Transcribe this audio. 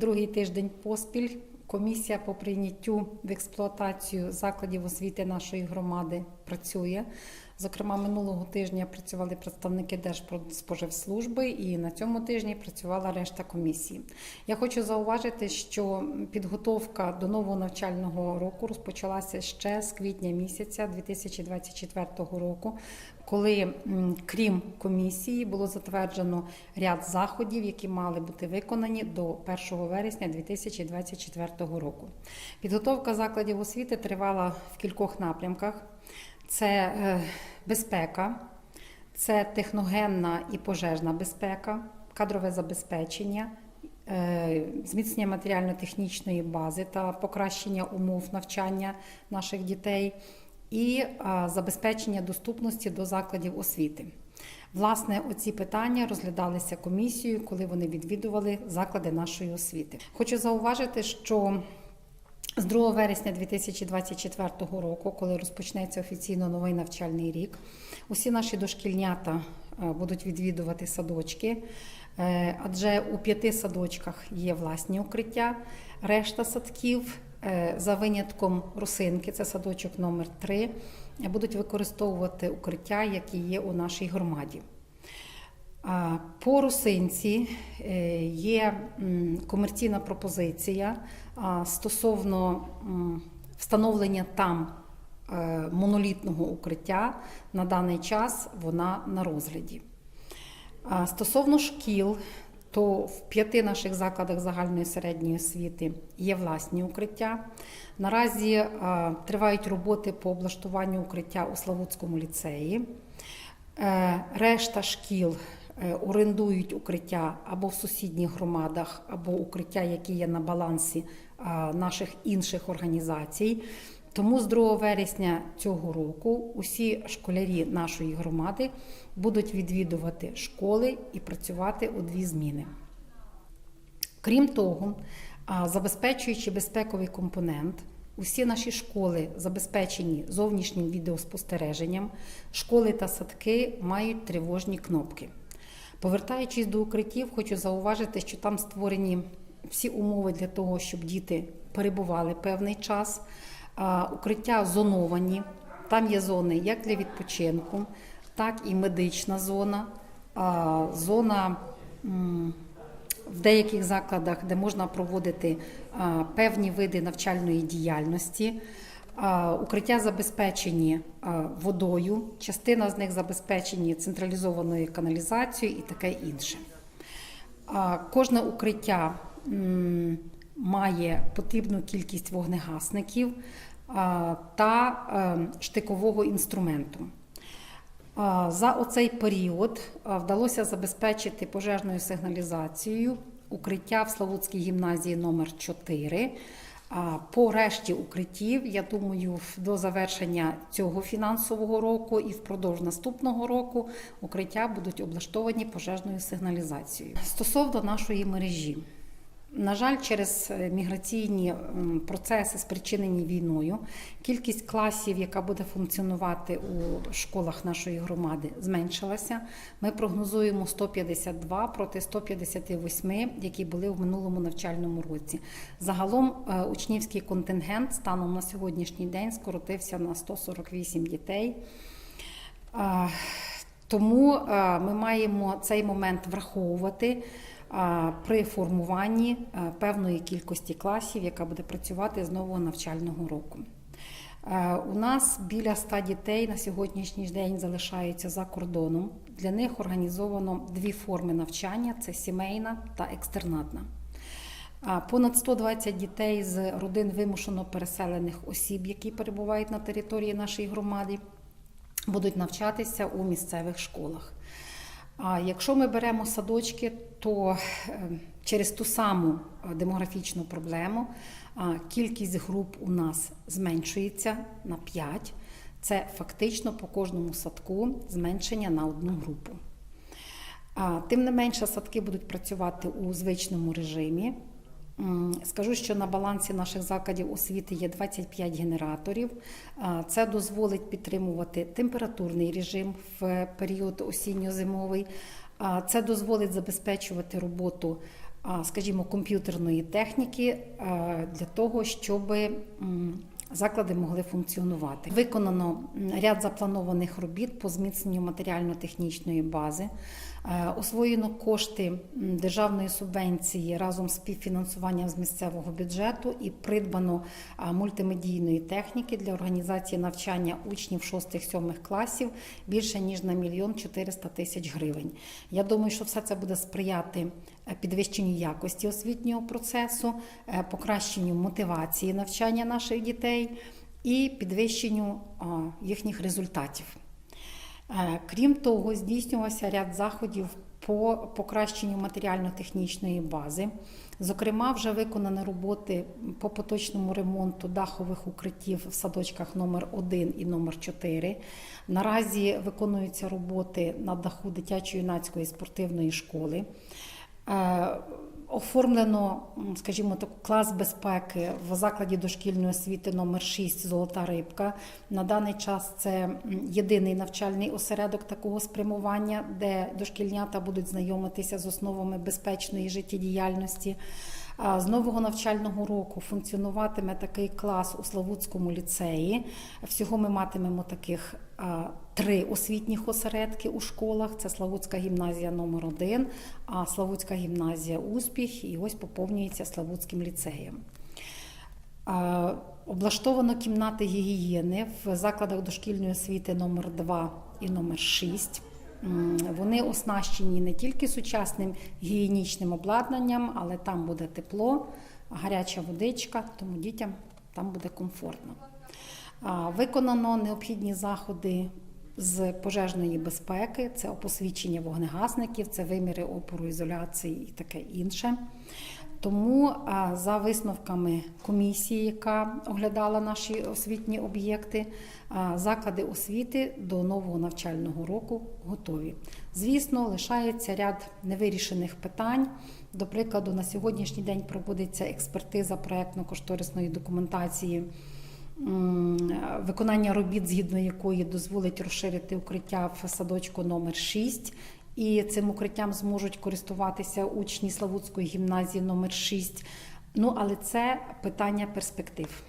другий тиждень поспіль комісія по прийняттю в експлуатацію закладів освіти нашої громади працює. Зокрема, минулого тижня працювали представники Держпродспоживслужби і на цьому тижні працювала решта комісії. Я хочу зауважити, що підготовка до нового навчального року розпочалася ще з квітня місяця 2024 року, коли крім комісії було затверджено ряд заходів, які мали бути виконані до 1 вересня 2024 року. Підготовка закладів освіти тривала в кількох напрямках. Це е, безпека, це техногенна і пожежна безпека, кадрове забезпечення, е, зміцнення матеріально-технічної бази та покращення умов навчання наших дітей і е, забезпечення доступності до закладів освіти. Власне, оці питання розглядалися комісією, коли вони відвідували заклади нашої освіти. Хочу зауважити, що з 2 вересня 2024 року, коли розпочнеться офіційно новий навчальний рік, усі наші дошкільнята е, будуть відвідувати садочки, е, адже у п'яти садочках є власні укриття. Решта садків, е, за винятком русинки, це садочок номер 3 будуть використовувати укриття, які є у нашій громаді. По русинці е, є комерційна пропозиція стосовно встановлення там е, монолітного укриття. На даний час вона на розгляді. Стосовно шкіл, то в п'яти наших закладах загальної середньої освіти є власні укриття. Наразі тривають роботи по облаштуванню укриття у Славутському ліцеї. Е, Решта шкіл е, орендують укриття або в сусідніх громадах, або укриття, які є на балансі наших інших організацій. Тому з 2 вересня цього року усі школярі нашої громади будуть відвідувати школи і працювати у дві зміни. Крім того, забезпечуючи безпековий компонент, усі наші школи забезпечені зовнішнім відеоспостереженням, школи та садки мають тривожні кнопки. Повертаючись до укриттів, хочу зауважити, що там створені всі умови для того, щоб діти перебували певний час. Укриття зоновані, там є зони як для відпочинку, так і медична зона, зона в деяких закладах, де можна проводити певні види навчальної діяльності. Укриття забезпечені водою, частина з них забезпечені централізованою каналізацією і таке інше. Кожне укриття має потрібну кількість вогнегасників та е, штикового інструменту. За оцей період вдалося забезпечити пожежною сигналізацією укриття в Славутській гімназії номер 4 А По решті укриттів, я думаю, до завершення цього фінансового року і впродовж наступного року укриття будуть облаштовані пожежною сигналізацією. Стосовно нашої мережі. На жаль, через е, міграційні процеси, спричинені війною, кількість класів, яка буде функціонувати у школах нашої громади, зменшилася. Ми прогнозуємо 152 проти 158, які були в минулому навчальному році. Загалом е, учнівський контингент станом на сьогоднішній день скоротився на 148 дітей. Тому ми маємо цей момент враховувати при формуванні певної кількості класів, яка буде працювати з нового навчального року. Е, У нас біля 100 дітей на сьогоднішній день залишаються за кордоном. Для них організовано дві форми навчання: це сімейна та екстернатна. Понад 120 дітей з родин вимушено переселених осіб, які перебувають на території нашої громади, будуть навчатися у місцевих школах. А якщо ми беремо садочки, то е, через ту саму е, демографічну проблему кількість груп у нас зменшується на 5. Це фактично по кожному садку зменшення на одну групу. Тим не менше, садки будуть працювати у звичному режимі. Скажу, що на балансі наших закладів освіти є 25 генераторів. Це дозволить підтримувати температурний режим в період осінньо-зимовий. Це дозволить забезпечувати роботу скажімо, комп'ютерної техніки для того, щоб заклади могли функціонувати. Виконано ряд запланованих робіт по зміцненню матеріально-технічної бази. Е, Освоєно кошти державної субвенції разом з співфінансуванням з місцевого бюджету і придбано мультимедійної техніки для організації навчання учнів 6-7 класів більше ніж на мільйон 400 тисяч гривень. Я думаю, що все це буде сприяти е, підвищенню якості освітнього процесу, е, покращенню мотивації навчання наших дітей і підвищенню їхніх результатів. Е, Крім того, здійснювався ряд заходів по покращенню матеріально-технічної бази. Зокрема, вже виконані роботи по поточному ремонту дахових укриттів в садочках номер 1 і номер 4. Наразі виконуються роботи на даху дитячо-юнацької спортивної школи. Оформлено, скажімо так, клас безпеки в закладі дошкільної освіти номер 6 Золота рибка. На даний час це єдиний навчальний осередок такого спрямування, де дошкільнята будуть знайомитися з основами безпечної життєдіяльності. З нового навчального року функціонуватиме такий клас у Славутському ліцеї. Всього ми матимемо таких три освітніх осередки у школах: це Славутська гімназія номер 1 а Славутська гімназія Успіх, і ось поповнюється Славутським ліцеєм. Облаштовано кімнати гігієни в закладах дошкільної освіти номер 2 і номер 6. Вони оснащені не тільки сучасним гігієнічним обладнанням, але там буде тепло, гаряча водичка, тому дітям там буде комфортно. Виконано необхідні заходи з пожежної безпеки, це посвідчення вогнегасників, це виміри опору ізоляції і таке інше. Тому за висновками комісії, яка оглядала наші освітні об'єкти, заклади освіти до нового навчального року готові. Звісно, лишається ряд невирішених питань. До прикладу, на сьогоднішній день проводиться експертиза проектно-кошторисної документації. Виконання робіт, згідно якої дозволить розширити укриття в садочку номер 6 і цим укриттям зможуть користуватися учні Славутської гімназії номер 6 Ну, але це питання перспектив.